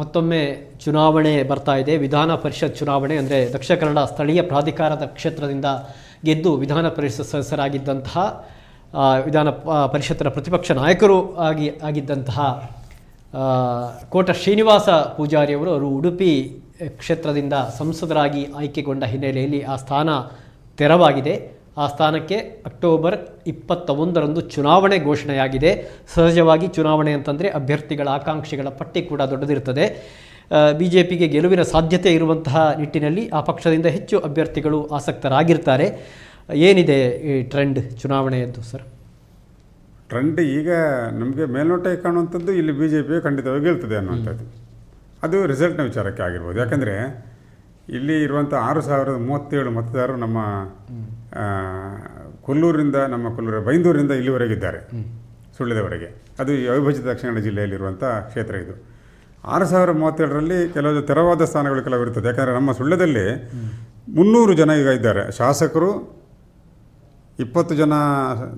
ಮತ್ತೊಮ್ಮೆ ಚುನಾವಣೆ ಬರ್ತಾ ಇದೆ. ವಿಧಾನ ಪರಿಷತ್ ಚುನಾವಣೆ ಅಂದರೆ ದಕ್ಷಿಣ ಕನ್ನಡ ಸ್ಥಳೀಯ ಪ್ರಾಧಿಕಾರದ ಕ್ಷೇತ್ರದಿಂದ ಗೆದ್ದು ವಿಧಾನ ಪರಿಷತ್ ಸದಸ್ಯರಾಗಿದ್ದಂತಹ ವಿಧಾನ ಪರಿಷತ್ತರ ಪ್ರತಿಪಕ್ಷ ನಾಯಕರು ಆಗಿ, ಆಗಿದ್ದಂತಹ ಕೋಟ ಶ್ರೀನಿವಾಸ ಪೂಜಾರಿಯವರು ಅವರು ಉಡುಪಿ ಕ್ಷೇತ್ರದಿಂದ ಸಂಸದರಾಗಿ ಆಯ್ಕೆಗೊಂಡ ಹಿನ್ನೆಲೆಯಲ್ಲಿ ಆ ಸ್ಥಾನ ತೆರವಾಗಿದೆ. ಆ ಸ್ಥಾನಕ್ಕೆ ಅಕ್ಟೋಬರ್ ಇಪ್ಪತ್ತ ಒಂದರಂದು ಚುನಾವಣೆ ಘೋಷಣೆಯಾಗಿದೆ. ಸಹಜವಾಗಿ ಚುನಾವಣೆ ಅಂತಂದರೆ ಅಭ್ಯರ್ಥಿಗಳ ಆಕಾಂಕ್ಷಿಗಳ ಪಟ್ಟಿ ಕೂಡ ದೊಡ್ಡದಿರ್ತದೆ. ಬಿ ಜೆ ಪಿಗೆ ಗೆಲುವಿನ ಸಾಧ್ಯತೆ ಇರುವಂತಹ ನಿಟ್ಟಿನಲ್ಲಿ ಆ ಪಕ್ಷದಿಂದ ಹೆಚ್ಚು ಅಭ್ಯರ್ಥಿಗಳು ಆಸಕ್ತರಾಗಿರ್ತಾರೆ. ಏನಿದೆ ಈ ಟ್ರೆಂಡ್ ಚುನಾವಣೆಯದ್ದು, ಸರ್? ಟ್ರೆಂಡ್ ಈಗ ನಮಗೆ ಮೇಲ್ನೋಟಕ್ಕೆ ಕಾಣುವಂಥದ್ದು ಇಲ್ಲಿ ಬಿ ಜೆ ಪಿ ಖಂಡಿತವಾಗಿ ಗೆಲ್ತದೆ ಅನ್ನುವಂಥದ್ದು. ಅದು ರಿಸಲ್ಟ್ನ ವಿಚಾರಕ್ಕೆ ಆಗಿರ್ಬೋದು. ಯಾಕಂದರೆ ಇಲ್ಲಿ ಇರುವಂಥ ಆರು ಸಾವಿರದ ಮೂವತ್ತೇಳು ಮತದಾರರು ನಮ್ಮ ಕೊಲ್ಲೂರಿಂದ ನಮ್ಮ ಕೊಲ್ಲೂರು ಬೈಂದೂರಿಂದ ಇಲ್ಲಿವರೆಗಿದ್ದಾರೆ ಸುಳ್ಳ್ಯದವರೆಗೆ ಅದು ಈ ಅವಿಭಜಿತ ದಕ್ಷಿಣ ಕನ್ನಡ ಜಿಲ್ಲೆಯಲ್ಲಿರುವಂಥ ಕ್ಷೇತ್ರ ಇದು. ಆರು ಸಾವಿರ ಮೂವತ್ತೇಳರಲ್ಲಿ ಕೆಲವು ತೆರವಾದ ಸ್ಥಾನಗಳು ಕೆಲವು ಇರ್ತದೆ. ಯಾಕಂದರೆ ನಮ್ಮ ಸುಳ್ಳದಲ್ಲಿ ಮುನ್ನೂರು ಜನ ಈಗ ಇದ್ದಾರೆ. ಶಾಸಕರು ಇಪ್ಪತ್ತು ಜನ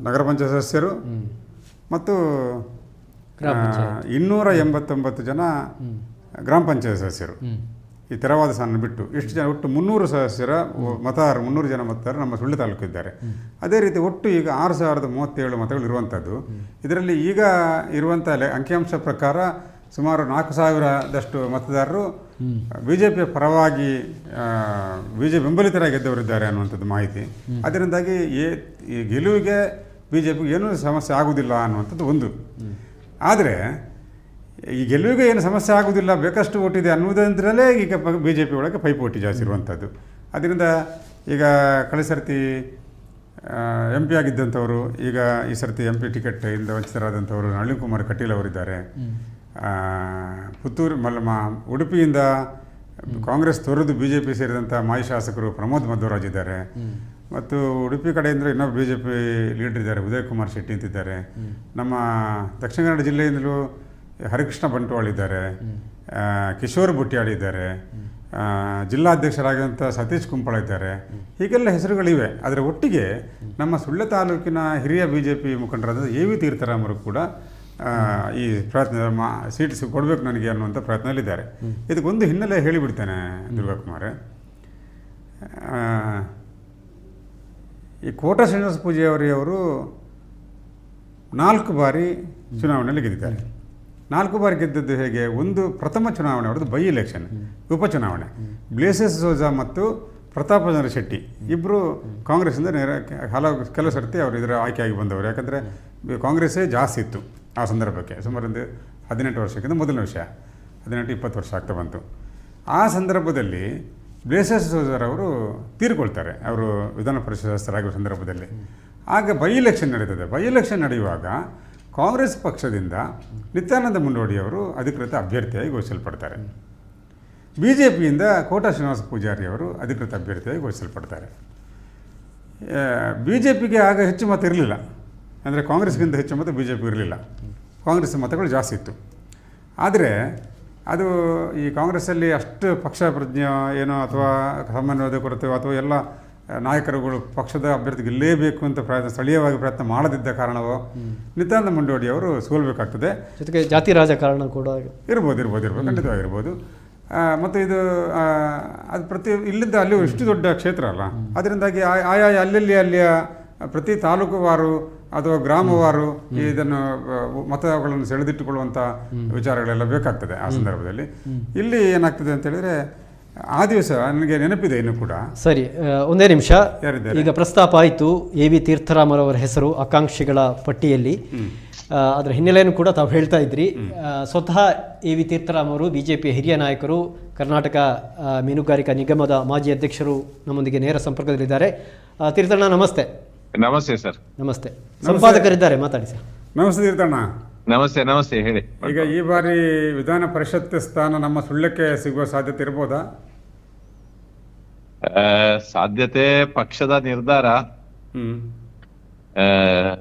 ನಗರ ಪಂಚಾಯತ್ ಸದಸ್ಯರು ಮತ್ತು ಇನ್ನೂರ ಎಂಬತ್ತೊಂಬತ್ತು ಜನ ಗ್ರಾಮ ಪಂಚಾಯತ್ ಸದಸ್ಯರು. ಈ ತೆರವಾದ ಸ್ಥಾನ ಬಿಟ್ಟು ಎಷ್ಟು ಜನ ಒಟ್ಟು ಮುನ್ನೂರು ಸದಸ್ಯರ ಮತದಾರರು ಮುನ್ನೂರು ಜನ ಮತದಾರರು ನಮ್ಮ ಸುಳ್ಳು ತಾಲೂಕು ಇದ್ದಾರೆ ಅದೇ ರೀತಿ ಒಟ್ಟು ಈಗ ಆರು ಸಾವಿರದ ಮೂವತ್ತೇಳು ಮತಗಳು ಇರುವಂಥದ್ದು. ಇದರಲ್ಲಿ ಈಗ ಇರುವಂಥ ಅಂಕಿಅಂಶ ಪ್ರಕಾರ ಸುಮಾರು ನಾಲ್ಕು ಸಾವಿರದಷ್ಟು ಮತದಾರರು ಬಿ ಜೆ ಪಿಯ ಪರವಾಗಿ ಬಿ ಜೆ ಬೆಂಬಲಿತರಾಗಿ ಗೆದ್ದವರಿದ್ದಾರೆ ಅನ್ನುವಂಥದ್ದು ಮಾಹಿತಿ. ಅದರಿಂದಾಗಿ ಏ ಈ ಗೆಲುವಿಗೆ ಬಿ ಜೆ ಪಿಗೆ ಏನೂ ಸಮಸ್ಯೆ ಆಗುವುದಿಲ್ಲ ಅನ್ನುವಂಥದ್ದು ಒಂದು. ಆದರೆ ಈ ಗೆಲುವಿಗೆ ಏನು ಸಮಸ್ಯೆ ಆಗುವುದಿಲ್ಲ ಬೇಕಷ್ಟು ಓಟಿದೆ ಅನ್ನುವುದರಿಂದಲೇ ಈಗ ಬಿ ಜೆ ಪಿ ಒಳಗೆ ಪೈಪೋಟಿ ಜಾಸ್ತಿ ಇರುವಂಥದ್ದು ಅದರಿಂದ ಈಗ ಕಳೆದ ಸರ್ತಿ ಎಂ ಪಿ ಆಗಿದ್ದಂಥವರು ಈಗ ಈ ಸರ್ತಿ ಎಂ ಪಿ ಟಿಕೆಟ್ ಇಂದ ವಂಚಿತರಾದಂಥವರು ನಳಿನ್ ಕುಮಾರ್ ಕಟೀಲ್ ಅವರಿದ್ದಾರೆ. ಪುತ್ತೂರು ಮಲ್ಲ ಮ- ಉಡುಪಿಯಿಂದ ಕಾಂಗ್ರೆಸ್ ತೊರೆದು ಬಿ ಜೆ ಪಿ ಸೇರಿದಂಥ ಮಾಜಿ ಶಾಸಕರು ಪ್ರಮೋದ್ ಮಧ್ವರಾಜ್ ಇದ್ದಾರೆ. ಮತ್ತು ಉಡುಪಿ ಕಡೆಯಿಂದ ಇನ್ನೊಬ್ಬ ಬಿ ಜೆ ಪಿ ಲೀಡರ್ ಇದ್ದಾರೆ ಉದಯ್ ಕುಮಾರ್ ಶೆಟ್ಟಿ ಅಂತಿದ್ದಾರೆ. ನಮ್ಮ ದಕ್ಷಿಣ ಕನ್ನಡ ಜಿಲ್ಲೆಯಿಂದಲೂ ಹರಿಕೃಷ್ಣ ಬಂಟ್ವಾಳ್ ಇದ್ದಾರೆ ಕಿಶೋರ್ ಬುಟ್ಯಾಳ್ ಇದ್ದಾರೆ ಜಿಲ್ಲಾಧ್ಯಕ್ಷರಾಗಿರುವಂಥ ಸತೀಶ್ ಕುಂಪಳ ಇದ್ದಾರೆ. ಹೀಗೆಲ್ಲ ಹೆಸರುಗಳಿವೆ. ಅದರ ಒಟ್ಟಿಗೆ ನಮ್ಮ ಸುಳ್ಳ ತಾಲೂಕಿನ ಹಿರಿಯ ಬಿ ಜೆ ಪಿ ಮುಖಂಡರಾದ ಎ ವಿ ತೀರ್ಥರಾಮರು ಕೂಡ ಈ ಪ್ರಯತ್ನ ಮಾ ಸೀಟ್ ಕೊಡಬೇಕು ನನಗೆ ಅನ್ನುವಂಥ ಪ್ರಯತ್ನದಲ್ಲಿದ್ದಾರೆ. ಇದಕ್ಕೊಂದು ಹಿನ್ನೆಲೆ ಹೇಳಿಬಿಡ್ತೇನೆ ದುರ್ಗಾಕುಮಾರ್. ಈ ಕೋಟ ಶ್ರೀನಿವಾಸ ಪೂಜೆಯವರಿಯವರು ಅವರು ನಾಲ್ಕು ಬಾರಿ ಚುನಾವಣೆಯಲ್ಲಿ ಗೆದ್ದಿದ್ದಾರೆ. ನಾಲ್ಕು ಬಾರಿ ಗೆದ್ದದ್ದು ಹೇಗೆ? ಒಂದು ಪ್ರಥಮ ಚುನಾವಣೆ, ಅವ್ರದ್ದು ಬೈ ಎಲೆಕ್ಷನ್ ಉಪಚುನಾವಣೆ. ಬ್ಲೇಸಸ್ ಸೋಜಾ ಮತ್ತು ಪ್ರತಾಪಚಂದ್ರ ಶೆಟ್ಟಿ ಇಬ್ಬರು ಕಾಂಗ್ರೆಸ್ಸಿಂದ ನೇರ ಹಲವು ಕೆಲವು ಸರ್ತಿ ಅವರು ಇದರ ಆಯ್ಕೆಯಾಗಿ ಬಂದವರು. ಯಾಕಂದರೆ ಕಾಂಗ್ರೆಸ್ಸೇ ಜಾಸ್ತಿ ಇತ್ತು ಆ ಸಂದರ್ಭಕ್ಕೆ. ಸುಮಾರು ಒಂದು ಹದಿನೆಂಟು ವರ್ಷಕ್ಕಿಂತ ಮೊದಲನೇ ವಿಷಯ. ಹದಿನೆಂಟು, ಇಪ್ಪತ್ತು ವರ್ಷ ಆಗ್ತಾ ಬಂತು. ಆ ಸಂದರ್ಭದಲ್ಲಿ ಬ್ಲೇಸಸ್ ಸೋಜರ್ ಅವರು ತೀರ್ಕೊಳ್ತಾರೆ. ಅವರು ವಿಧಾನ ಪರಿಷತ್ ಸದಸ್ಯರಾಗುವ ಸಂದರ್ಭದಲ್ಲಿ. ಆಗ ಬೈ ಎಲೆಕ್ಷನ್ ನಡೀತದೆ. ಬೈ ಎಲೆಕ್ಷನ್ ನಡೆಯುವಾಗ ಕಾಂಗ್ರೆಸ್ ಪಕ್ಷದಿಂದ ನಿತ್ಯಾನಂದ ಮುಂಡೋಡಿಯವರು ಅಧಿಕೃತ ಅಭ್ಯರ್ಥಿಯಾಗಿ ಘೋಷಿಸಲ್ಪಡ್ತಾರೆ. ಬಿ ಜೆ ಪಿಯಿಂದ ಕೋಟಾ ಶ್ರೀನಿವಾಸ ಪೂಜಾರಿಯವರು ಅಧಿಕೃತ ಅಭ್ಯರ್ಥಿಯಾಗಿ ಘೋಷಿಸಲ್ಪಡ್ತಾರೆ. ಬಿ ಜೆ ಪಿಗೆ ಆಗ ಹೆಚ್ಚು ಮತ ಇರಲಿಲ್ಲ. ಅಂದರೆ ಕಾಂಗ್ರೆಸ್ಗಿಂತ ಹೆಚ್ಚು ಮತ ಬಿ ಜೆ ಪಿ ಇರಲಿಲ್ಲ. ಕಾಂಗ್ರೆಸ್ ಮತಗಳು ಜಾಸ್ತಿ ಇತ್ತು. ಆದರೆ ಅದು ಈ ಕಾಂಗ್ರೆಸ್ಸಲ್ಲಿ ಅಷ್ಟು ಪಕ್ಷ ಪ್ರಜ್ಞೆ ಏನೋ ಅಥವಾ ಸಮನ್ವಯದ ಕೊರತೆ ಅಥವಾ ಎಲ್ಲ ನಾಯಕರುಗಳು ಪಕ್ಷದ ಅಭ್ಯರ್ಥಿ ಗೆಲ್ಲೇಬೇಕು ಅಂತ ಪ್ರಯತ್ನ ಸ್ಥಳೀಯವಾಗಿ ಪ್ರಯತ್ನ ಮಾಡದಿದ್ದ ಕಾರಣವೋ ನಿತ್ಯಾನಂದ ಮುಂಡೋಡಿ ಅವರು ಸೋಲ್ಬೇಕಾಗ್ತದೆ. ಜೊತೆಗೆ ಜಾತಿ ರಾಜಕಾರಣ ಕೂಡ ಇರ್ಬೋದು ಇರ್ಬೋದು ಇರ್ಬೋದು ಖಂಡಿತವಾಗಿರ್ಬೋದು. ಮತ್ತು ಇದು ಅದು ಪ್ರತಿ ಇಲ್ಲಿಂದ ಅಲ್ಲಿ ಇಷ್ಟು ದೊಡ್ಡ ಕ್ಷೇತ್ರ ಅಲ್ಲ. ಅದರಿಂದಾಗಿ ಆಯಾ ಅಲ್ಲಲ್ಲಿ ಅಲ್ಲಿಯ ಪ್ರತಿ ತಾಲೂಕುವಾರು ಅಥವಾ ಗ್ರಾಮವಾರು ಇದನ್ನು ಮತಗಳನ್ನು ಸೆಳೆದಿಟ್ಟುಕೊಳ್ಳುವಂಥ ವಿಚಾರಗಳೆಲ್ಲ ಬೇಕಾಗ್ತದೆ ಆ ಸಂದರ್ಭದಲ್ಲಿ. ಇಲ್ಲಿ ಏನಾಗ್ತದೆ ಅಂತ ಹೇಳಿದ್ರೆ ಆ ದಿವಸ ನನಗೆ ನೆನಪಿದೆ ಇನ್ನು ಕೂಡ? ಸರಿ ಒಂದೇ ನಿಮಿಷ. ಈಗ ಪ್ರಸ್ತಾಪ ಆಯಿತು ಎ ವಿ ತೀರ್ಥರಾಮರವರ ಹೆಸರು ಆಕಾಂಕ್ಷಿಗಳ ಪಟ್ಟಿಯಲ್ಲಿ. ಅದರ ಹಿನ್ನೆಲೆಯನ್ನು ಕೂಡ ತಾವು ಹೇಳ್ತಾ ಇದ್ರಿ. ಸ್ವತಃ ಎ ವಿ ತೀರ್ಥರಾಮರು ಬಿಜೆಪಿಯ ಹಿರಿಯ ನಾಯಕರು ಕರ್ನಾಟಕ ಮೀನುಗಾರಿಕಾ ನಿಗಮದ ಮಾಜಿ ಅಧ್ಯಕ್ಷರು ನಮ್ಮೊಂದಿಗೆ ನೇರ ಸಂಪರ್ಕದಲ್ಲಿದ್ದಾರೆ. ಆ, ತೀರ್ಥಣ್ಣ ನಮಸ್ತೆ. ನಮಸ್ತೆ ಸರ್. ನಮಸ್ತೆ. ಸಂಪಾದಕರಿದ್ದಾರೆ ಮಾತಾಡಿ ಸರ್. ನಮಸ್ತೆ ತೀರ್ಥಣ್ಣ. ನಮಸ್ತೆ ನಮಸ್ತೆ ಹೇಳಿ. ಈಗ ಈ ಬಾರಿ ವಿಧಾನ ಪರಿಷತ್ ಸ್ಥಾನ ನಮ್ಮ ಸುಳ್ಳಕ್ಕೆ ಸಿಗುವ ಸಾಧ್ಯತೆ ಇರ್ಬೋದಾ? ಆ, ಸಾಧ್ಯತೆ ಪಕ್ಷದ ನಿರ್ಧಾರ. ಹ್ಮ್. ಆ,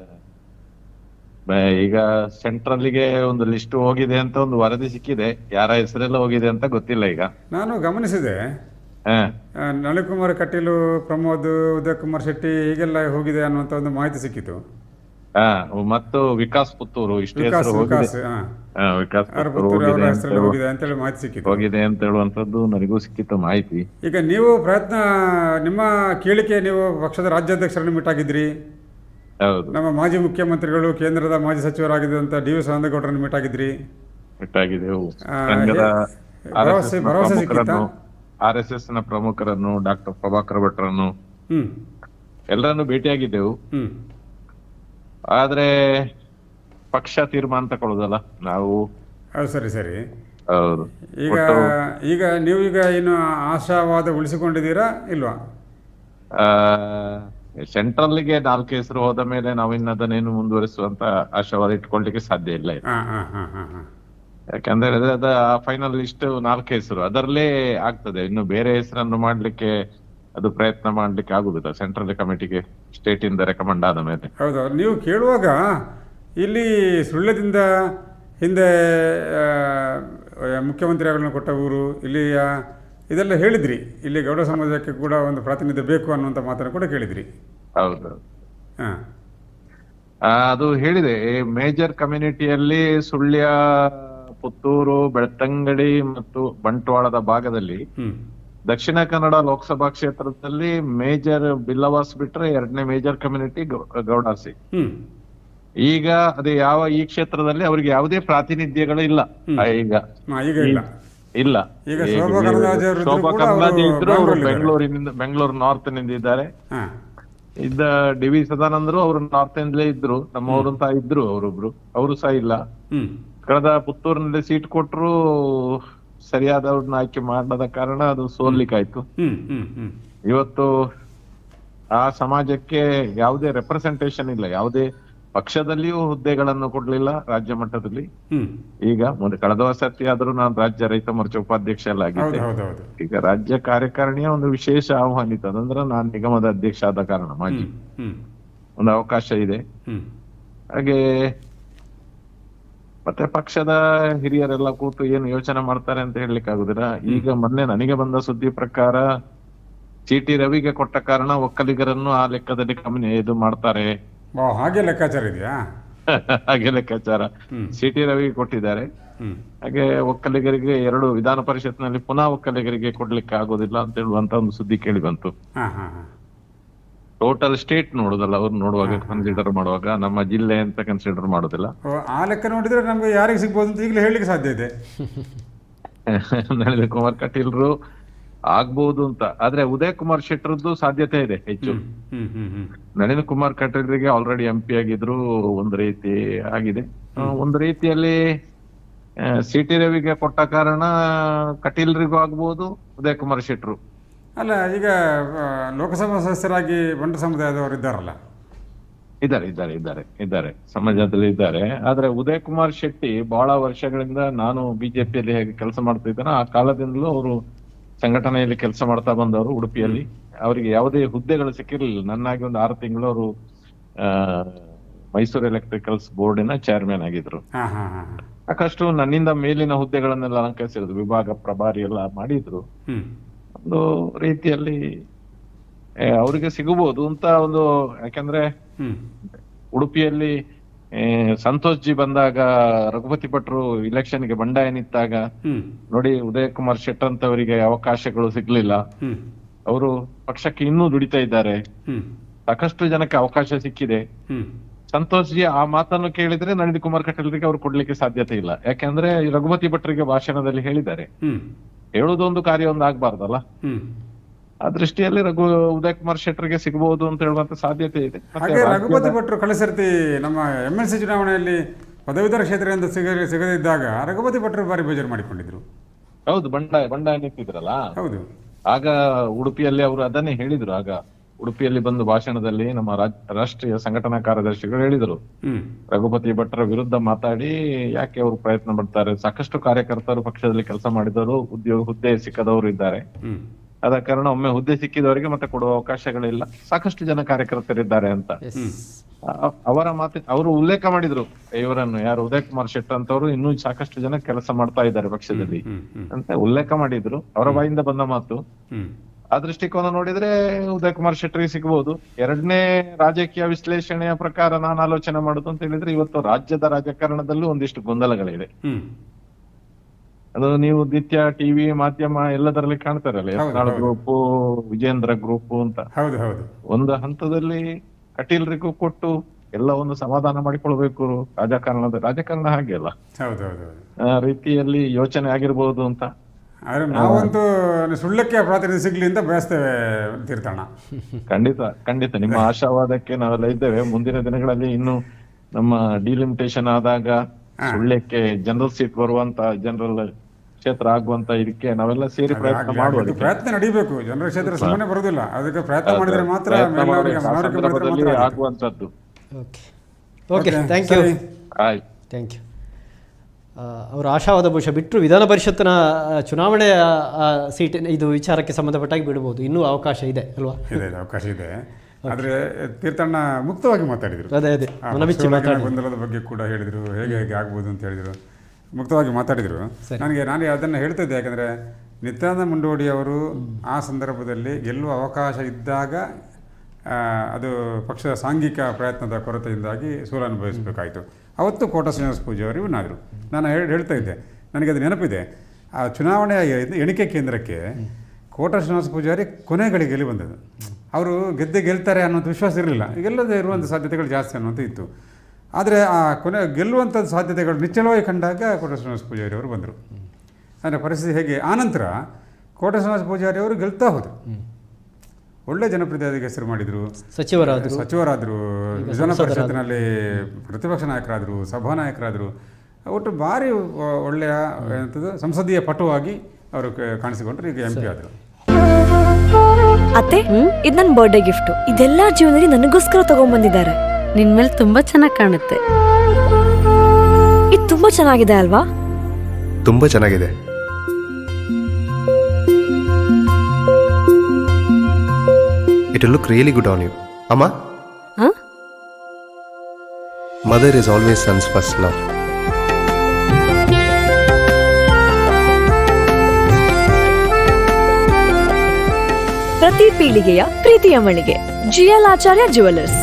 ಬೇ ಈಗ ಸೆಂಟ್ರಲ್ಲಿಗೆ ಒಂದು ಲಿಸ್ಟ್ ಹೋಗಿದೆ ಅಂತ ಒಂದು ವರದಿ ಸಿಕ್ಕಿದೆ. ಯಾರ ಹೆಸರೆಲ್ಲ ಹೋಗಿದೆ ಅಂತ ಗೊತ್ತಿಲ್ಲ ಈಗ. ನಾನು ಗಮನಿಸಿದೆ. ಹ. ಕುಮಾರ್ ಕಟೀಲು ಪ್ರಮೋದ್ ಉದಯ್ ಕುಮಾರ್ ಶೆಟ್ಟಿ ಹೀಗೆಲ್ಲ ಹೋಗಿದೆ ಅನ್ನುವಂತ ಒಂದು ಮಾಹಿತಿ ಸಿಕ್ಕಿತು. ಹ ಮತ್ತು ವಿಕಾಸ್ ಪುತ್ತೂರು ಇಷ್ಟೇ ವಿಕಾಸ್ ಹೆಸರು ಹೋಗಿದೆ. ವಿಕಾಸ್ ಹಾ. ಆ, ವಿಕಾಸ್ ಅವರ ಪುತ್ತೂರು ಪುತ್ತೂರು ಅವರ ಹೋಗಿದೆ ಅಂತ ಹೆಸರಲ್ಲಿ ಹೋಗಿದೆ ಅಂತೇಳಿ ಮಾಹಿತಿ ಹೋಗಿದೆ ಅಂತ ಹೇಳುವಂತದ್ದು ನನಗೂ ಸಿಕ್ಕಿತ್ತು ಮಾಹಿತಿ. ಈಗ ನೀವು ಪ್ರಯತ್ನ ನಿಮ್ಮ ಕೇಳಿಕೆ ನೀವು ಪಕ್ಷದ ರಾಜ್ಯಾಧ್ಯಕ್ಷರನ್ನು ಮೀಟ್ ಆಗಿದ್ರಿ ಹೌದು. ನಮ್ಮ ಮಾಜಿ ಮುಖ್ಯಮಂತ್ರಿಗಳು ಕೇಂದ್ರದ ಮಾಜಿ ಸಚಿವರಾಗಿದ್ದಂತ ಡಿ ವಿ ಸದಾನಂದಗೌಡರನ್ನು ಮೀಟ್ ಆಗಿದ್ರಿ ಬಿಟ್ಟಾಗಿದ್ದೆವು ಆ, ಸಂಘದ ಹೇ- ಭರವಸೆ-? ಆರ್ ಎಸ್ ಎಸ್ನ ಪ್ರಮುಖರನ್ನು ಡಾಕ್ಟರ್ ಪ್ರಭಾಕರ್ ಭಟ್ರನ್ನು ಹ್ಮ್. ಎಲ್ಲರನ್ನು ಭೇಟಿಯಾಗಿದ್ದೆವು. ಹ್ಮ್. ಆದ್ರೆ ಪಕ್ಷ ತೀರ್ಮಾನ ತಗೊಳ್ಳೋದಲ್ಲ ನಾವು ಹೌದು ಸರಿ ಸರಿ. ಹೌದು. ಈಗ ಈಗ ನೀವು ಈಗ ಏನು ಆಶಾವಾದ ಉಳಿಸಿಕೊಂಡಿದ್ದೀರಾ ಇಲ್ವಾ? ಸೆಂಟ್ರಲ್ಗೆ ನಾಲ್ಕು ಹೆಸರು ಹೋದ ಮೇಲೆ ನಾವು ಇನ್ನು ಅದನ್ನೇನು ಮುಂದುವರಿಸುವಂತ ಆಶಾವಾದ ಇಟ್ಕೊಳ್ಲಿಕ್ಕೆ ಸಾಧ್ಯ ಇಲ್ಲ ಯಾಕಂದ್ರೆ ಅದ ಫೈನಲ್ ಲಿಸ್ಟ್ ನಾಲ್ಕು ಹೆಸರು ಅದರಲ್ಲೇ ಆಗ್ತದೆ. ಇನ್ನು ಬೇರೆ ಹೆಸರನ್ನು ಮಾಡ್ಲಿಕ್ಕೆ ಅದು ಪ್ರಯತ್ನ ಮಾಡ್ಲಿಕ್ಕೆ ಆಗುದಿಲ್ಲ. ಸೆಂಟ್ರಲ್ ಕಮಿಟಿಗೆ ಸ್ಟೇಟ್ ಇಂದ ರೆಕಮೆಂಡ್ ಆದ ಮೇಲೆ. ಹೌದು ನೀವು ಕೇಳುವಾಗ ಇಲ್ಲಿ ಸುಳ್ಯದಿಂದ ಹಿಂದೆ ಮುಖ್ಯಮಂತ್ರಿಗಳನ್ನು ಕೊಟ್ಟ ಊರು ಇಲ್ಲಿಯ ಇದೆಲ್ಲ ಹೇಳಿದ್ರಿ. ಇಲ್ಲಿ ಗೌಡ ಸಮಾಜಕ್ಕೆ ಕೂಡ ಒಂದು ಪ್ರಾತಿನಿಧ್ಯ ಬೇಕು ಅನ್ನುವಂಥ ಮಾತನ್ನು ಕೂಡ ಕೇಳಿದ್ರಿ. ಹೌದು. ಹಾಂ. ಅದು ಹೇಳಿದೆ. ಮೇಜರ್ ಕಮ್ಯುನಿಟಿಯಲ್ಲಿ ಸುಳ್ಯ ಪುತ್ತೂರು ಬೆಳ್ತಂಗಡಿ ಮತ್ತು ಬಂಟ್ವಾಳದ ಭಾಗದಲ್ಲಿ ದಕ್ಷಿಣ ಕನ್ನಡ ಲೋಕಸಭಾ ಕ್ಷೇತ್ರದಲ್ಲಿ ಮೇಜರ್ ಬಿಲ್ಲವಾಸ್ ಬಿಟ್ರೆ ಎರಡನೇ ಮೇಜರ್ ಕಮ್ಯುನಿಟಿ ಗೌಡಾಸಿ ಈಗ ಅದೇ ಯಾವ ಈ ಕ್ಷೇತ್ರದಲ್ಲಿ ಅವ್ರಿಗೆ ಯಾವುದೇ ಪ್ರಾತಿನಿಧ್ಯಗಳು ಇಲ್ಲ. ಈಗ. ಇಲ್ಲ. ಶೋಭಾ ಕರ್ನಾಜ್ ಇದ್ರು ಅವರು. ಬೆಂಗಳೂರಿನಿಂದ ಬೆಂಗಳೂರು ನಾರ್ತ್ನಿಂದ ಇದ್ದಾರೆ. ಇದ್ದ ಡಿ ವಿ ಸದಾನಂದರು ಅವರು ನಾರ್ತ್ ಇಂದಲೇ ಇದ್ರು. ನಮ್ಮವರು ಅಂತ ಇದ್ರು ಅವರೊಬ್ರು. ಅವರು ಸಹ ಇಲ್ಲ. ಕಳೆದ ಪುತ್ತೂರಿನಲ್ಲಿ ಸೀಟ್ ಕೊಟ್ಟರು ಸರಿಯಾದವ್ರನ್ನ ಆಯ್ಕೆ ಮಾಡದ ಕಾರಣ ಅದು ಸೋಲ್ಲಿಕ್ಕಾಯ್ತು. ಇವತ್ತು ಆ ಸಮಾಜಕ್ಕೆ ಯಾವುದೇ ರೆಪ್ರೆಸೆಂಟೇಷನ್ ಇಲ್ಲ. ಯಾವುದೇ ಪಕ್ಷದಲ್ಲಿಯೂ ಹುದ್ದೆಗಳನ್ನು ಕೊಡ್ಲಿಲ್ಲ ರಾಜ್ಯ ಮಟ್ಟದಲ್ಲಿ. ಈಗ ಮುಂದೆ ಕಳೆದ ಸರ್ತಿ ಆದರೂ ನಾನು ರಾಜ್ಯ ರೈತ ಮೋರ್ಚಾ ಉಪಾಧ್ಯಕ್ಷ ಎಲ್ಲ ಆಗಿದ್ದೆ. ಈಗ ರಾಜ್ಯ ಕಾರ್ಯಕಾರಿಣಿಯ ಒಂದು ವಿಶೇಷ ಆಹ್ವಾನಿತ. ಅದಂದ್ರೆ ನಾನು ನಿಗಮದ ಅಧ್ಯಕ್ಷ ಆದ ಕಾರಣ ಮಾಜಿ. ಒಂದು ಅವಕಾಶ ಇದೆ. ಹಾಗೆ ಮತ್ತೆ ಪಕ್ಷದ ಹಿರಿಯರೆಲ್ಲ ಕೂತು ಏನು ಯೋಚನೆ ಮಾಡ್ತಾರೆ ಅಂತ ಹೇಳಲಿಕ್ಕೆ ಆಗುದಿಲ್ಲ. ಈಗ ಮೊನ್ನೆ ನನಗೆ ಬಂದ ಸುದ್ದಿ ಪ್ರಕಾರ ಸಿ ಟಿ ರವಿಗೆ ಕೊಟ್ಟ ಕಾರಣ ಒಕ್ಕಲಿಗರನ್ನು ಆ ಲೆಕ್ಕದಲ್ಲಿ ಕಮ್ಮಿ ಇದು ಮಾಡ್ತಾರೆ. ಹಾಗೆ ಲೆಕ್ಕಾಚಾರ ಇದೆಯಾ? ಹಾಗೆ ಲೆಕ್ಕಾಚಾರ. ಹ್ಮ್. ಸಿ ಟಿ ರವಿಗೆ ಕೊಟ್ಟಿದ್ದಾರೆ. ಹಾಗೆ ಒಕ್ಕಲಿಗರಿಗೆ ಎರಡು ವಿಧಾನ ಪರಿಷತ್ನಲ್ಲಿ ಪುನಃ ಒಕ್ಕಲಿಗರಿಗೆ ಕೊಡ್ಲಿಕ್ಕೆ ಆಗೋದಿಲ್ಲ ಅಂತ ಹೇಳುವಂತ ಒಂದು ಸುದ್ದಿ ಕೇಳಿ ಬಂತು. ಟೋಟಲ್ ಸ್ಟೇಟ್ ನೋಡುದಲ್ಲ ಅವ್ರು ನೋಡುವಾಗ ಕನ್ಸಿಡರ್ ಮಾಡುವಾಗ ನಮ್ಮ ಜಿಲ್ಲೆ ಅಂತ ಕನ್ಸಿಡರ್ ಮಾಡೋದಿಲ್ಲ. ಆ ಲೆಕ್ಕ ನೋಡಿದ್ರೆ ನಮ್ಗೆ ಯಾರಿಗೆ ಸಿಗ್ಬೋದು ಅಂತ ಈಗಲೇ ಹೇಳಲಿಕ್ಕೆ ಸಾಧ್ಯ ಇದೆ. ನಳಿನ್ ಕುಮಾರ್ ಕಟೀಲ್ರು ಆಗ್ಬಹುದು ಅಂತ. ಆದ್ರೆ ಉದಯ ಕುಮಾರ್ ಶೆಟ್ಟರದ್ದು ಸಾಧ್ಯತೆ ಇದೆ ಹೆಚ್ಚು. ನಳಿನ್ ಕುಮಾರ್ ಕಟೀಲ್ರಿಗೆ ಆಲ್ರೆಡಿ ಎಂ ಪಿ ಆಗಿದ್ರು ಒಂದ್ ರೀತಿ ಆಗಿದೆ. ಒಂದ್ ಒಂದು ರೀತಿಯಲ್ಲಿ ಸಿ ಟಿ ರವಿಗೆ ಕೊಟ್ಟ ಕಾರಣ ಕಟೀಲ್ರಿಗೂ ಆಗ್ಬಹುದು ಉದಯ ಕುಮಾರ್ ಶೆಟ್ರು ಅಲ್ಲ ಈಗ ಲೋಕಸಭಾ ಸದಸ್ಯರಾಗಿ ಬಂಡ ಸಮುದಾಯದವರು ಇದ್ದಾರಲ್ಲ? ಇದ್ದಾರೆ ಇದ್ದಾರೆ ಇದ್ದಾರೆ ಇದ್ದಾರೆ. ಸಮಾಜದಲ್ಲಿ ಇದ್ದಾರೆ. ಆದ್ರೆ ಉದಯ್ ಕುಮಾರ್ ಶೆಟ್ಟಿ ಬಹಳ ವರ್ಷಗಳಿಂದ ನಾನು ಬಿಜೆಪಿಯಲ್ಲಿ ಹೇಗೆ ಕೆಲಸ ಮಾಡ್ತಾ ಇದ್ದೇನೆ ಆ ಕಾಲದಿಂದಲೂ ಅವರು ಸಂಘಟನೆಯಲ್ಲಿ ಕೆಲಸ ಮಾಡ್ತಾ ಬಂದವರು ಉಡುಪಿಯಲ್ಲಿ. ಅವರಿಗೆ ಯಾವುದೇ ಹುದ್ದೆಗಳು ಸಿಕ್ಕಿರಲಿಲ್ಲ. ನನ್ನಾಗಿ ಒಂದು ಆರು ತಿಂಗಳು ಅವರು ಮೈಸೂರು ಎಲೆಕ್ಟ್ರಿಕಲ್ಸ್ ಬೋರ್ಡಿನ ಚೇರ್ಮನ್ ಆಗಿದ್ರು. ಸಾಕಷ್ಟು ನನ್ನಿಂದ ಮೇಲಿನ ಹುದ್ದೆಗಳನ್ನೆಲ್ಲ ಅಲಂಕರಿಸಿದ್ರು. ವಿಭಾಗ ಪ್ರಭಾರಿ ಎಲ್ಲ ಮಾಡಿದ್ರು. ಒಂದು ರೀತಿಯಲ್ಲಿ ಅವರಿಗೆ ಸಿಗಬಹುದು ಅಂತ ಒಂದು ಯಾಕಂದ್ರೆ ಉಡುಪಿಯಲ್ಲಿ ಸಂತೋಷ್ ಜಿ ಬಂದಾಗ ರಘುಪತಿ ಭಟ್ರು ಇಲೆಕ್ಷನ್ಗೆ ಬಂಡಾಯ ನಿಂತಾಗ ನೋಡಿ ಉದಯ ಕುಮಾರ್ ಶೆಟ್ಟರ್ ಅಂತವರಿಗೆ ಅವಕಾಶಗಳು ಸಿಗ್ಲಿಲ್ಲ. ಅವರು ಪಕ್ಷಕ್ಕೆ ಇನ್ನೂ ದುಡಿತಾ ಇದ್ದಾರೆ. ಸಾಕಷ್ಟು ಜನಕ್ಕೆ ಅವಕಾಶ ಸಿಕ್ಕಿದೆ. ಸಂತೋಷ್ ಜಿ ಆ ಮಾತನ್ನು ಕೇಳಿದ್ರೆ ನಳಿನ್ ಕುಮಾರ್ ಕಟೀಲ್ರಿಗೆ ಅವ್ರು ಕೊಡ್ಲಿಕ್ಕೆ ಸಾಧ್ಯತೆ ಇಲ್ಲ. ಯಾಕೆಂದ್ರೆ ರಘುಪತಿ ಭಟ್ರಿಗೆ ಭಾಷಣದಲ್ಲಿ ಹೇಳಿದ್ದಾರೆ. ಹೇಳುದೊಂದು ಕಾರ್ಯ ಒಂದು ಆಗ್ಬಾರ್ದಲ್ಲ? ಆ ದೃಷ್ಟಿಯಲ್ಲಿ ರಘು ಉದಯ್ ಕುಮಾರ್ ಶೆಟ್ಟರ್ಗೆ ಸಿಗಬಹುದು ಅಂತ ಹೇಳುವಂತ ಸಾಧ್ಯತೆ ಇದೆ. ರಘುಪತಿ ಭಟ್ರು ಕಳೆದ ಸರ್ತಿ ನಮ್ಮ ಎಂ ಎಲ್ ಸಿ ಚುನಾವಣೆಯಲ್ಲಿ ಪದವೀಧರ ಕ್ಷೇತ್ರದಿಂದ ಸಿಗ ಸಿಗದಿದ್ದಾಗ ರಘುಪತಿ ಭಟ್ರು ಬಾರಿ ಬೇಜಾರು ಮಾಡಿಕೊಂಡಿದ್ರು. ಹೌದು ಬಂಡಾಯ ಬಂಡಾಯ ನಿಂತಿದ್ರಲ್ಲ? ಹೌದು. ಆಗ ಉಡುಪಿಯಲ್ಲಿ ಅವರು ಅದನ್ನೇ ಹೇಳಿದ್ರು ಆಗ ಉಡುಪಿಯಲ್ಲಿ ಬಂದು ಭಾಷಣದಲ್ಲಿ ನಮ್ಮ ರಾಷ್ಟ್ರೀಯ ಸಂಘಟನಾ ಕಾರ್ಯದರ್ಶಿಗಳು ಹೇಳಿದರು. ರಘುಪತಿ ಭಟ್ರ ವಿರುದ್ಧ ಮಾತಾಡಿ ಯಾಕೆ ಅವರು ಪ್ರಯತ್ನ ಪಡ್ತಾರೆ? ಸಾಕಷ್ಟು ಕಾರ್ಯಕರ್ತರು ಪಕ್ಷದಲ್ಲಿ ಕೆಲಸ ಮಾಡಿದವರು ಉದ್ಯೋಗ ಹುದ್ದೆ ಸಿಕ್ಕದವರು ಇದ್ದಾರೆ. ಅದ ಆದ ಕಾರಣ ಒಮ್ಮೆ ಹುದ್ದೆ ಸಿಕ್ಕಿದವರಿಗೆ ಮತ್ತೆ ಕೊಡುವ ಅವಕಾಶಗಳಿಲ್ಲ. ಸಾಕಷ್ಟು ಜನ ಕಾರ್ಯಕರ್ತರಿದ್ದಾರೆ ಅಂತ. ಅವರ ಮಾತು ಅವರು ಉಲ್ಲೇಖ ಮಾಡಿದ್ರು. ಇವರನ್ನು ಯಾರು? ಉದಯ್ ಕುಮಾರ್ ಶೆಟ್ ಅಂತವರು ಇನ್ನೂ ಸಾಕಷ್ಟು ಜನ ಕೆಲಸ ಮಾಡ್ತಾ ಇದ್ದಾರೆ ಪಕ್ಷದಲ್ಲಿ. ಅಂತ ಉಲ್ಲೇಖ ಮಾಡಿದ್ರು. ಅವರ ಬಾಯಿಂದ ಬಂದ ಮಾತು. ಆ ದೃಷ್ಟಿಕೋನ ನೋಡಿದ್ರೆ ಉದಯ್ ಕುಮಾರ್ ಶೆಟ್ಟಿ ಸಿಗಬಹುದು ಎರಡನೇ ರಾಜಕೀಯ ವಿಶ್ಲೇಷಣೆಯ ಪ್ರಕಾರ ನಾನು ಆಲೋಚನೆ ಮಾಡುದು ಅಂತ ಹೇಳಿದ್ರೆ ಇವತ್ತು ರಾಜ್ಯದ ರಾಜಕಾರಣದಲ್ಲೂ ಒಂದಿಷ್ಟು ಗೊಂದಲಗಳಿದೆ ಅದು ನೀವು ನಿತ್ಯ ಟಿವಿ ಮಾಧ್ಯಮ ಎಲ್ಲದರಲ್ಲಿ ಕಾಣ್ತಾರಲ್ಲ ಯತ್ನಾಳ್ ಗ್ರೂಪ್ ವಿಜೇಂದ್ರ ಗ್ರೂಪ್ ಅಂತ. ಒಂದು ಹಂತದಲ್ಲಿ ಕಟೀಲ್ರಿಗೂ ಕೊಟ್ಟು ಎಲ್ಲ ಒಂದು ಸಮಾಧಾನ ಮಾಡಿಕೊಳ್ಬೇಕು ರಾಜಕಾರಣದ ರಾಜಕಾರಣ ಹಾಗೆ ಅಲ್ಲ. ರೀತಿಯಲ್ಲಿ ಯೋಚನೆ ಆಗಿರ್ಬೋದು ಅಂತ. ಆದ್ರೆ ನಾವಂತೂ ಸುಳ್ಳಕ್ಕೆ ಪ್ರಾತಿನಿಧ್ಯ ಸಿಗ್ಲಿ ಅಂತ ಬಯಸ್ತೇವೆ ತೀರ್ಥಣ್ಣ. ಖಂಡಿತ ಖಂಡಿತ. ನಿಮ್ಮ ಆಶಾವಾದಕ್ಕೆ ನಾವೆಲ್ಲ ಇದ್ದೇವೆ. ಮುಂದಿನ ದಿನಗಳಲ್ಲಿ ಇನ್ನು ನಮ್ಮ ಡಿಲಿಮಿಟೇಷನ್ ಆದಾಗ ಸುಳ್ಳಕ್ಕೆ ಜನರಲ್ ಸೀಟ್ ಬರುವಂತ ಜನರಲ್ ಕ್ಷೇತ್ರ ಆಗುವಂತ ಇದಕ್ಕೆ ನಾವೆಲ್ಲ ಸೇರಿ ಪ್ರಯತ್ನ ಮಾಡುವ ಪ್ರಯತ್ನ ನಡೀಬೇಕು. ಜನರ ಕ್ಷೇತ್ರ ಸುಮ್ಮನೆ ಬರುದಿಲ್ಲ. ಅದಕ್ಕೆ ಪ್ರಯತ್ನ ಮಾಡಿದ್ರೆ ಮಾತ್ರ. ಆಗುವಂತದ್ದು ಓಕೆ ಓಕೆ ಥ್ಯಾಂಕ್ ಯು. ಆಯ್ತು ಥ್ಯಾಂಕ್ ಯು ಅವರು ಆಶಾವಾದ ಬಹುಶಃ ಬಿಟ್ಟರು ವಿಧಾನ ಪರಿಷತ್ತಿನ ಆ, ಚುನಾವಣೆಯ ಸೀಟಿನ ಸೀಟ್ ಇದು ವಿಚಾರಕ್ಕೆ ಸಂಬಂಧಪಟ್ಟಾಗಿ ಬಿಡಬಹುದು ಇನ್ನೂ ಅವಕಾಶ ಇದೆ ಅಲ್ವಾ? ಇದೆ ಅವಕಾಶ ಇದೆ. ಆದರೆ ತೀರ್ಥಣ್ಣ ಮುಕ್ತವಾಗಿ ಮಾತಾಡಿದರು. ಅದೇ ಅದೇ. ಗೊಂದಲದ ಬಗ್ಗೆ ಕೂಡ ಹೇಳಿದ್ರು ಹೇಗೆ ಹೇಗೆ ಆಗ್ಬೋದು ಅಂತ ಹೇಳಿದ್ರು. ಮುಕ್ತವಾಗಿ ಮಾತಾಡಿದ್ರು. ನನಗೆ ನಾನು ಅದನ್ನು ಹೇಳ್ತಿದ್ದೆ ಯಾಕಂದರೆ ನಿತ್ಯಾನಂದ ಮುಂಡೋಡಿ ಅವರು ಆ ಸಂದರ್ಭದಲ್ಲಿ ಗೆಲ್ಲುವ ಅವಕಾಶ ಇದ್ದಾಗ ಅದು ಪಕ್ಷದ ಸಾಂಘಿಕ ಪ್ರಯತ್ನದ ಕೊರತೆಯಿಂದಾಗಿ ಸೋಲು ಅನುಭವಿಸಬೇಕಾಯಿತು ಅವತ್ತು ಕೋಟ ಶ್ರೀನಿವಾಸ ಪೂಜೆ ಅವರು ಇವನಾದರು ನಾನು ಹೇಳಿ ಹೇಳ್ತಾ ಇದ್ದೆ. ನನಗೆ ಅದು ನೆನಪಿದೆ. ಆ ಚುನಾವಣೆಯ ಎಣಿಕೆ ಕೇಂದ್ರಕ್ಕೆ ಕೋಟ ಶ್ರೀನಿವಾಸ ಪೂಜಾರಿ ಕೊನೆ ಗಳಿಗೆಯಲ್ಲಿ ಬಂದದ್ದು? ಅವರು ಗೆದ್ದೆ ಗೆಲ್ತಾರೆ ಅನ್ನೋದು ವಿಶ್ವಾಸ ಇರಲಿಲ್ಲ. ಗೆಲ್ಲದೆ ಇರುವಂಥ ಸಾಧ್ಯತೆಗಳು ಜಾಸ್ತಿ ಅನ್ನೋದು ಇತ್ತು. ಆದರೆ ಆ ಕೊನೆ ಗೆಲ್ಲುವಂಥ ಸಾಧ್ಯತೆಗಳು ನಿಚ್ಚಳವಾಗಿ ಕಂಡಾಗ ಕೋಟ ಶ್ರೀನಿವಾಸ ಪೂಜಾರಿ ಅವರು ಬಂದರು. ಅಂದರೆ ಪರಿಸ್ಥಿತಿ ಹೇಗೆ? ಆನಂತರ ಕೋಟ ಶ್ರೀನಿವಾಸ ಪೂಜಾರಿ ಅವರು ಗೆಲ್ತಾ ಹೋದರು. ಒಳ್ಳೆ ಜನಪ್ರತಿನಿಧಿಗೆ ಹೆಸರು ಮಾಡಿದ್ರು. ಸಚಿವರಾದ್ರು. ಸಚಿವರಾದರು ವಿಧಾನ ಪರಿಷತ್ತಿನಲ್ಲಿ ಪ್ರತಿಪಕ್ಷ ನಾಯಕರಾದರು ಸಭಾನಾಯಕರಾದರು. ಒಟ್ಟು ಭಾರಿ ಒಳ್ಳೆಯ ಎಂಥದ್ದು ಸಂಸದೀಯ ಪಟುವಾಗಿ ಅವರು ಕಾಣಿಸಿಕೊಂಡ್ರು ಈಗ ಎಂ ಪಿ ಆದರು. ಅತ್ತೆ ಇದು ನನ್ನ ಬರ್ಡೇ ಗಿಫ್ಟ್ ಇದೆಲ್ಲ ಜೀವನದಲ್ಲಿ ನನಗೋಸ್ಕರ ತಗೊಂಡ್ಬಂದಿದ್ದಾರೆ ನಿನ್ ಮೇಲೆ ತುಂಬಾ ಚೆನ್ನಾಗಿ ಕಾಣುತ್ತೆ. ಇದು ತುಂಬಾ ಚೆನ್ನಾಗಿದೆ ಅಲ್ವಾ? ತುಂಬಾ ಚೆನ್ನಾಗಿದೆ. Look really good on you ಅಮ್ಮ? ಹ? Mother is always son's first love ಪ್ರತಿ ಪೀಳಿಗೆಯ ಪ್ರೀತಿಯ ಮಳಿಗೆ. GL Acharya jewellers